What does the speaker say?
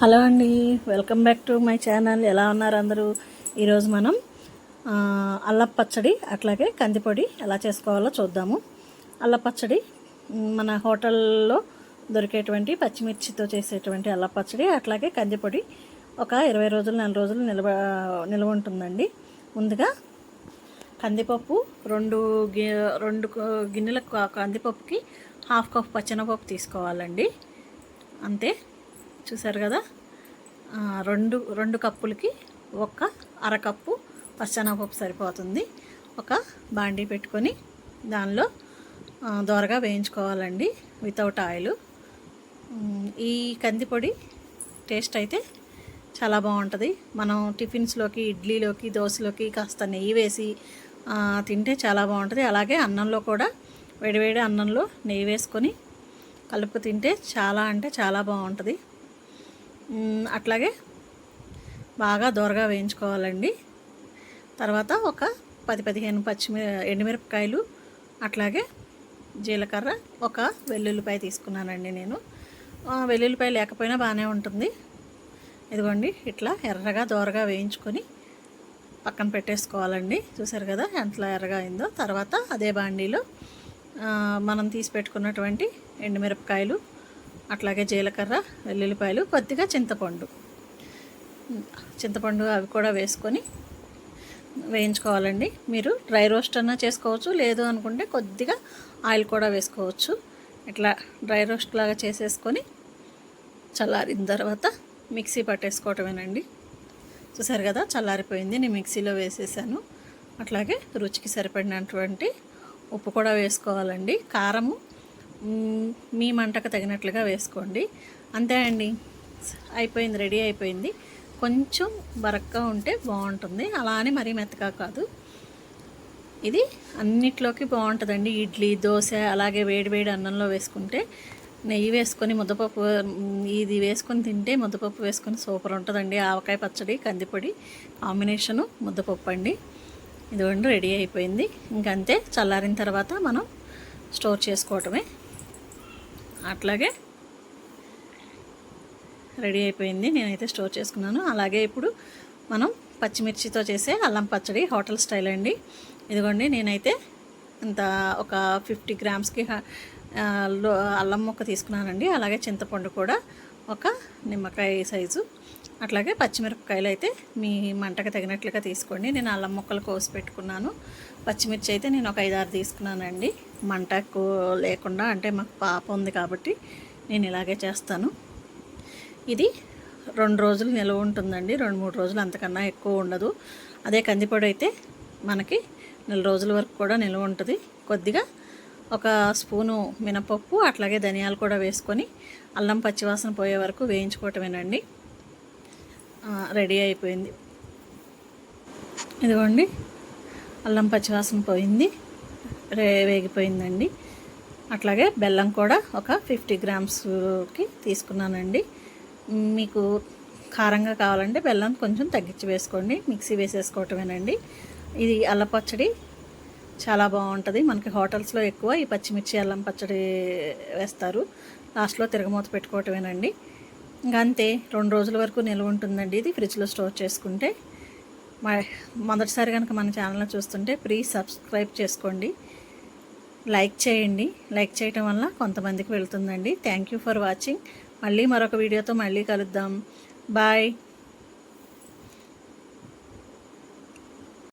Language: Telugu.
హలో అండి welcome back to my channel. ఎలా ఉన్నారు అందరూ? ఈరోజు మనం అల్లం పచ్చడి అట్లాగే కందిపొడి ఎలా చేసుకోవాలో చూద్దాము. అల్లం పచ్చడి మన హోటల్లో దొరికేటువంటి పచ్చిమిర్చితో చేసేటువంటి అల్లం పచ్చడి అట్లాగే కందిపొడి ఒక ఇరవై రోజులు నెల రోజులు నిలబ నిల్వ ఉంటుందండి. ముందుగా కందిపప్పు రెండు గి రెండు గిన్నెలకు గిన్నెల కందిపప్పుకి హాఫ్ కప్ పచ్చెనపప్పు తీసుకోవాలండి. అంతే. చూసారు కదా? రెండు రెండు కప్పులకి ఒక అరకప్పు పచ్చనపప్పు సరిపోతుంది. ఒక బాండీ పెట్టుకొని దానిలో దోరగా వేయించుకోవాలండి వితౌట్ ఆయిల్. ఈ కందిపొడి టేస్ట్ అయితే చాలా బాగుంటుంది. మనం టిఫిన్స్లోకి ఇడ్లీలోకి దోశలోకి కాస్త నెయ్యి వేసి తింటే చాలా బాగుంటుంది. అలాగే అన్నంలో కూడా వేడివేడి అన్నంలో నెయ్యి వేసుకొని కలుపు తింటే చాలా అంటే చాలా బాగుంటుంది. అట్లాగే బాగా దోరగా వేయించుకోవాలండి. తర్వాత ఒక పది పదిహేను పచ్చిమి ఎండుమిరపకాయలు అట్లాగే జీలకర్ర ఒక వెల్లుల్లిపాయ తీసుకున్నానండి నేను. వెల్లుల్లిపాయ లేకపోయినా బాగానే ఉంటుంది. ఇదిగోండి ఇట్లా ఎర్రగా దోరగా వేయించుకొని పక్కన పెట్టేసుకోవాలండి. చూసారు కదా ఎంత ఎర్రగా అయిందో. తర్వాత అదే బాండీలో మనం తీసి పెట్టుకున్నటువంటి ఎండుమిరపకాయలు అట్లాగే జీలకర్ర వెల్లుల్లిపాయలు కొద్దిగా చింతపండు. చింతపండు అవి కూడా వేసుకొని వేయించుకోవాలండి. మీరు డ్రై రోస్ట్ అన్నా చేసుకోవచ్చు లేదు అనుకుంటే కొద్దిగా ఆయిల్ కూడా వేసుకోవచ్చు. ఇట్లా డ్రై రోస్ట్ లాగా చేసేసుకొని చల్లారిన తర్వాత మిక్సీ పట్టేసుకోవటమేనండి. చూసారు కదా చల్లారిపోయింది. నేను మిక్సీలో వేసేసాను. అట్లాగే రుచికి సరిపడినటువంటి ఉప్పు కూడా వేసుకోవాలండి. కారము మీ మంటకు తగినట్లుగా వేసుకోండి. అంతే అండి. అయిపోయింది రెడీ అయిపోయింది. కొంచెం బరక్గా ఉంటే బాగుంటుంది. అలా అని మరీ మెత్తగా కాదు. ఇది అన్నిట్లోకి బాగుంటుందండి. ఇడ్లీ దోశ అలాగే వేడి వేడి అన్నంలో వేసుకుంటే నెయ్యి వేసుకొని ముద్దపప్పు ఇది వేసుకొని తింటే ముద్దపప్పు వేసుకొని సూపర్ ఉంటుందండి. ఆవకాయ పచ్చడి కందిపొడి కాంబినేషను ముద్దపప్పు అండి. ఇదిగోండి రెడీ అయిపోయింది. ఇంకంతే చల్లారిన తర్వాత మనం స్టోర్ చేసుకోవటమే. అట్లాగే రెడీ అయిపోయింది. నేనైతే స్టోర్ చేసుకున్నాను. అలాగే ఇప్పుడు మనం పచ్చిమిర్చితో చేసే అల్లం పచ్చడి హోటల్ స్టైల్ అండి. ఇదిగోండి నేనైతే ఇంత ఒక ఫిఫ్టీ గ్రామ్స్కి అల్లం ముక్క తీసుకున్నానండి. అలాగే చింతపండు కూడా ఒక నిమ్మకాయ సైజు. అట్లాగే పచ్చిమిరపకాయలు అయితే మీ మంటకు తగినట్లుగా తీసుకోండి. నేను అల్లం ముక్కలు కోసి పెట్టుకున్నాను. పచ్చిమిర్చి అయితే నేను ఒక ఐదారు తీసుకున్నానండి. మంట ఎక్కువ లేకుండా అంటే మాకు పాప ఉంది కాబట్టి నేను ఇలాగే చేస్తాను. ఇది రెండు రోజులు నిల్వ ఉంటుందండి. రెండు మూడు రోజులు అంతకన్నా ఎక్కువ ఉండదు. అదే కందిపొడి అయితే మనకి నెల రోజుల వరకు కూడా నిల్వ ఉంటుంది. కొద్దిగా ఒక స్పూను మినపప్పు అట్లాగే ధనియాలు కూడా వేసుకొని అల్లం పచ్చివాసన పోయే వరకు వేయించుకోవటమేనండి. రెడీ అయిపోయింది. ఇదిగోండి అల్లం పచ్చివాసన పోయింది. రే వేగిపోయిందండి. అట్లాగే బెల్లం కూడా ఒక ఫిఫ్టీ గ్రామ్స్కి తీసుకున్నానండి. మీకు కారంగా కావాలంటే బెల్లం కొంచెం తగ్గించి వేసుకోండి. మిక్సీ వేసేసుకోవటమేనండి. ఇది అల్లం పచ్చడి చాలా బాగుంటుంది. మనకి హోటల్స్లో ఎక్కువ ఈ పచ్చిమిర్చి అల్లం పచ్చడి వేస్తారు. లాస్ట్లో తిరగమూత పెట్టుకోవటమేనండి. ఇంకా అంతే రెండు రోజుల వరకు నిల్వ ఉంటుందండి ఇది ఫ్రిడ్జ్లో స్టోర్ చేసుకుంటే. మా మొదటిసారి కనుక మన ఛానల్లో చూస్తుంటే ప్లీజ్ సబ్స్క్రైబ్ చేసుకోండి. లైక్ చేయండి. లైక్ చేయటం వల్ల కొంతమందికి వెళ్తుందండి. Thank you for watching. మళ్ళీ మరొక వీడియోతో మళ్ళీ కలుద్దాం. బాయ్.